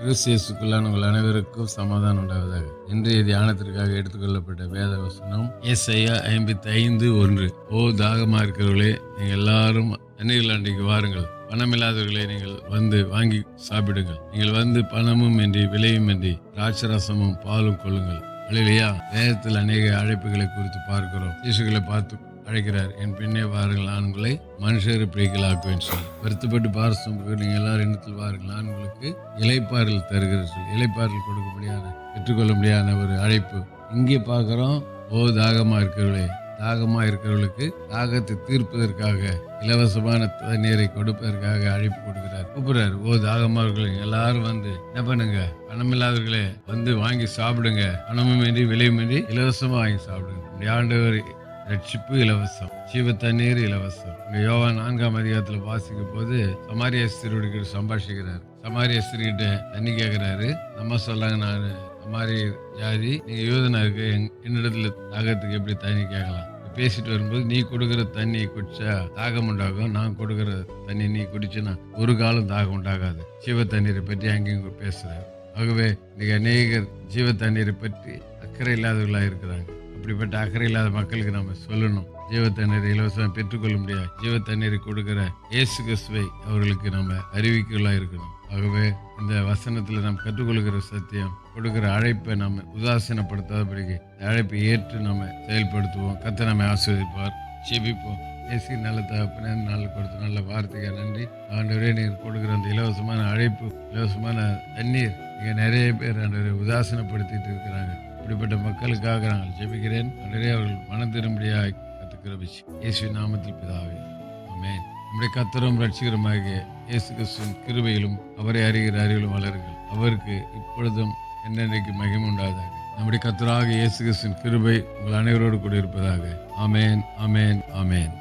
கிறிஸ்தியசுக்குள்ளான உங்கள் அனைவருக்கும் சமாதானம் உண்டாவதாக. இன்றைய தியானத்திற்காக எடுத்துக்கொள்ளப்பட்ட வேத வசனம் ஏசையா ஐம்பத்தி ஐந்து ஒன்று. ஓ தாகமா இருக்கிறவர்களே நீங்கள் எல்லாரும் தண்ணீர் அன்றைக்கு வாருங்கள். பணமில்லாதவர்களை நீங்கள் வந்து வாங்கி சாப்பிடுங்கள். நீங்கள் வந்து பணமும் இன்றி விலையும் இன்றி திராட்சரசமும் பாலும் கொள்ளுங்கள். இல்லையா வேதத்தில் அநேக அழைப்புகளை குறித்து பார்க்கிறோம். இயேசுகளை பார்த்து அழைக்கிறார். என் பின்னே வாருங்கள் நான் உங்களை மனுஷர் பிடிக்கலாக்குவேன் சொல்லி. வருத்தப்பட்டு பாரசம் நீங்கள் எல்லாரும் எண்ணத்தில் வாருங்கள் நான் உங்களுக்கு இலைப்பாறல் தருகிற சொல்லி. முடியாத பெற்றுக்கொள்ள முடியான ஒரு அழைப்பு. இங்கே பார்க்குறோம் ஓ தாகமாக இருக்கிறவளே தாகமாக இருக்கிறவர்களுக்கு தாகத்தை தீர்ப்பதற்காக இலவசமான தண்ணீரை கொடுப்பதற்காக அழைப்பு கொடுக்கிறார். கூப்பிடுறாரு. ஓ தாகமார்களே எல்லாரும் வந்து என்ன பண்ணுங்க? பணமில்லாதவர்களே வந்து வாங்கி சாப்பிடுங்க. பணமும் இன்றி விலையும் இன்றி வாங்கி சாப்பிடுங்க. ஆண்டவர் ரட்சிப்பு இலவசம் ஜீவ தண்ணீர் இலவசம். இங்க யோவா நான்காம் அதிகாரத்துல வாசிக்கும் போது சமாரிய ஸ்திரியோட சம்பாஷிக்கிறார். சமாரிய ஸ்திரிகிட்ட தண்ணி கேட்கிறாரு நம்ம சொல்லாங்க நான் சமாரி ஜாதி நீங்க யூதனா இருக்கு என்- என்னிடத்துல தாகத்துக்கு எப்படி தண்ணி கேட்கலாம்? பேசிட்டு வரும்போது நீ கொடுக்குற தண்ணி குடிச்சா தாகம் உண்டாகும். நான் கொடுக்குற தண்ணி நீ குடிச்சுன்னா ஒரு காலம் தாகம் உண்டாகாது. ஜீவ தண்ணீரை பற்றி அங்கேயும் பேசுறாரு. ஆகவே இன்னைக்கு அநேகர் ஜீவ தண்ணீரை பற்றி அக்கறை இல்லாதவர்களாக இருக்கிறாங்க. அப்படிப்பட்ட அக்கறை இல்லாத மக்களுக்கு நம்ம சொல்லணும். ஜீவ தண்ணீரை இலவசமாக பெற்றுக்கொள்ள முடியாது ஜீவ தண்ணீரை கொடுக்கிற இயேசு கிறிஸ்துவை அவர்களுக்கு நம்ம அறிவிக்கலாக இருக்கணும். ஆகவே இந்த வசனத்தில் நாம் கற்றுக்கொள்கிற சத்தியம் கொடுக்கிற அழைப்பை நம்ம உதாசீனப்படுத்தாதபடிக்கு இந்த அழைப்பை ஏற்று நம்ம செயல்படுத்துவோம். கத்த நம்ம ஆஸ்வதிப்பார் செபிப்போம் இயேசு நல்ல தகப்பன நல்ல கொடுத்த நல்ல வார்த்தைக்கு நன்றி. ஆண்டவரே நீர் கொடுக்குற அந்த இலவசமான அழைப்பு இலவசமான தண்ணீர் இங்கே நிறைய பேர் ஆண்டவரை உதாசீனப்படுத்திட்டு இருக்கிறாங்க. இப்படிப்பட்ட மக்களுக்காக நாங்கள் ஜெபிக்கிறேன். ஆண்டவரே அவர்கள் மனம் திரும்படியாக கத்துக்கிற விஷயம். இயேசு நாமத்தில் பிதாவே ஆமென். நம்முடைய கத்தரும் ரட்சிகரமாக இயேசு கிறிஸ்துவின் கிருபையிலும் அவரை அறிகிற அறிவிலும் வளருங்கள். அவருக்கு இப்பொழுதும் என்னென்றைக்கு மகிமை உண்டாதாக நம்முடைய கத்தராக இயேசு கிறிஸ்துவின் கிருபை உங்கள் அனைவரோடு கூட இருப்பதாக அமேன் அமேன் அமேன்